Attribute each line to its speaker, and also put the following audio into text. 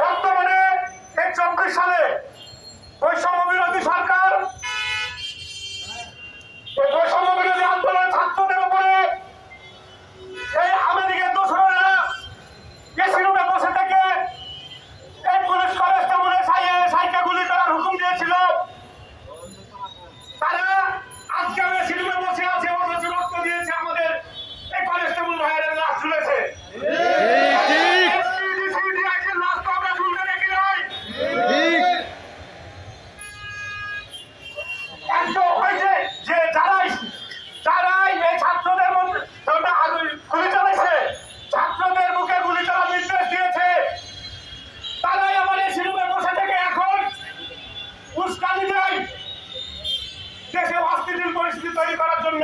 Speaker 1: বর্তমানে এই চব্বিশ সালে পরিস্থিতি তৈরি করার জন্য।